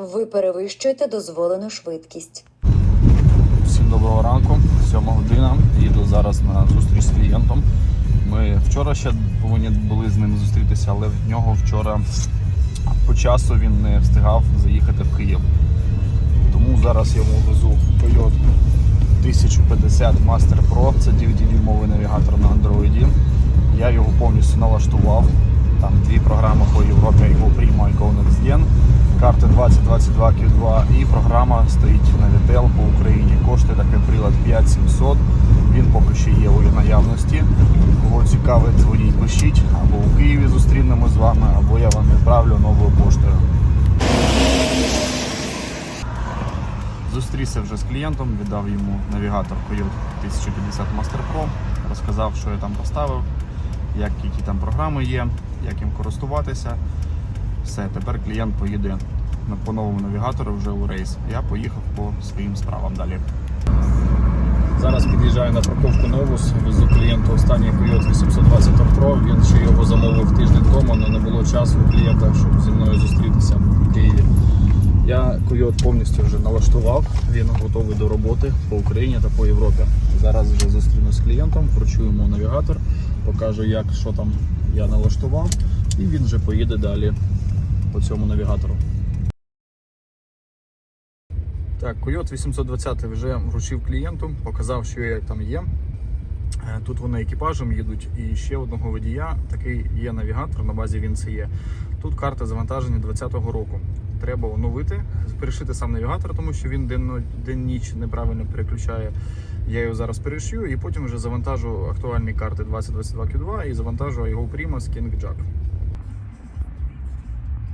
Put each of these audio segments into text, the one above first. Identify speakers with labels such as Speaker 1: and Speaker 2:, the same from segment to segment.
Speaker 1: Ви перевищуєте дозволену швидкість.
Speaker 2: Всім доброго ранку, 7 година. Їду зараз на зустріч з клієнтом. Ми вчора ще повинні були з ним зустрітися, але в нього вчора по часу він не встигав заїхати в Київ. Тому зараз йому везу Toyota 1050 Master Pro. Це DVD-мовий навігатор на Android. Я його повністю налаштував. Там дві програми по Європі Primo, iGo Next Gen, карти 2022 Q2 і програма стоїть на Vitel по Україні. Коштує такий прилад 5700. Він поки що є у наявності. Кого цікавить, дзвоніть, пишіть. Або у Києві зустрінемо з вами, або я вам відправлю новою поштою. Зустрівся вже з клієнтом, віддав йому навігатор Coyote 1050 Master Pro, розказав, що я там поставив, як, які там програми є, як їм користуватися. Все, тепер клієнт поїде по новому навігатору вже у рейс. Я поїхав по своїм справам далі. Зараз під'їжджаю на парковку Новус, везу клієнту останній Coyote 820 Pro. Він ще його замовив тиждень тому, але не було часу у клієнта, щоб зі мною зустрітися в Києві. Я койот повністю вже налаштував, він готовий до роботи по Україні та по Європі. Зараз вже зустрінусь з клієнтом, йому навігатор, покажу, як що там я налаштував, і він вже поїде далі по цьому навігатору. Так, Койот 820 вже вручив клієнту, показав, що як там є. Е, Тут вони екіпажем їдуть і ще одного водія. Такий є навігатор на базі він це є. Тут карта завантаження 2020 року. Треба оновити, перешити сам навігатор, тому що він день-ніч неправильно переключає. Я його зараз перешью і потім вже завантажу актуальні карти 2022 Q2 і завантажу його з King Jack.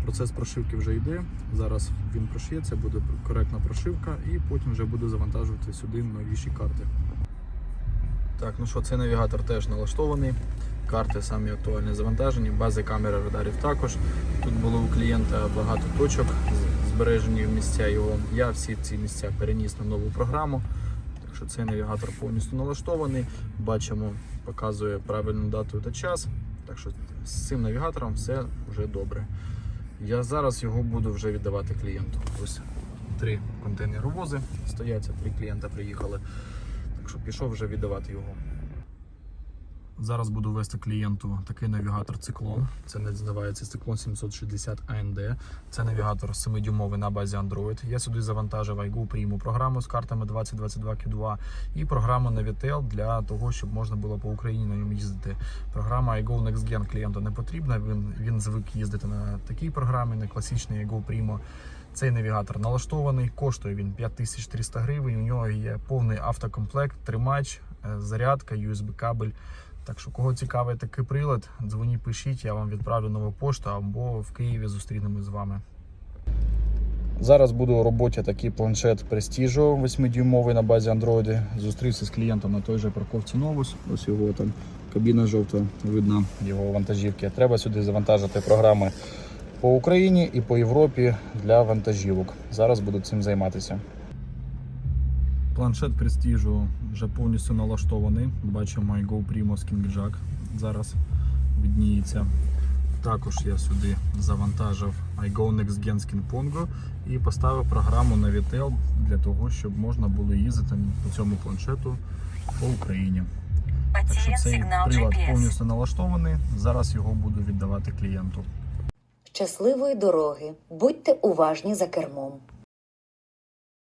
Speaker 2: Процес прошивки вже йде. Зараз він прошиється, буде коректна прошивка, і потім вже буду завантажувати сюди новіші карти. Так, ну що, цей навігатор теж налаштований. Карти самі актуальні завантажені, бази камери радарів також. Тут було у клієнта багато точок, збережені місця його. Я всі ці місця переніс на нову програму. Так що цей навігатор повністю налаштований. Бачимо, показує правильну дату та час. Так що з цим навігатором все вже добре. Я зараз його буду вже віддавати клієнту. Ось три контейнеровози стоять, три клієнта приїхали. Так що пішов вже віддавати його. Зараз буду вести клієнту такий навігатор циклон. Це називається циклон 760 AND. Це навігатор 7-дюймовий на базі Android. Я сюди завантажив iGo Primo програму з картами 2022 Q2 і програму Navitel для того, щоб можна було по Україні на ньому їздити. Програма iGo Next Gen клієнту не потрібна. Він, він звик їздити на такій програмі, на класичній iGo Primo. Цей навігатор налаштований, коштує він 5300 гривень. У нього є повний автокомплект, тримач, е, зарядка, USB-кабель. Так що, кого цікавий такий прилад, дзвоніть, пишіть, я вам відправлю нову пошту або в Києві зустрінемось з вами. Зараз буду у роботі такий планшет Prestige 8-дюймовий на базі Android. Зустрівся з клієнтом на той же парковці Novus. Ось його там кабіна жовта, видно його вантажівки. Треба сюди завантажити програми по Україні і по Європі для вантажівок. Зараз буду цим займатися. Планшет Prestige вже повністю налаштований. Бачимо iGo Primo з King Jack. Зараз відніється. Також я сюди завантажив iGo Next Gen з King Pongo і поставив програму на Vitel для того, щоб можна було їздити по цьому планшету по Україні. Так що цей
Speaker 3: сигнал
Speaker 2: повністю налаштований. Зараз його буду віддавати клієнту.
Speaker 1: Щасливої дороги! Будьте уважні за кермом.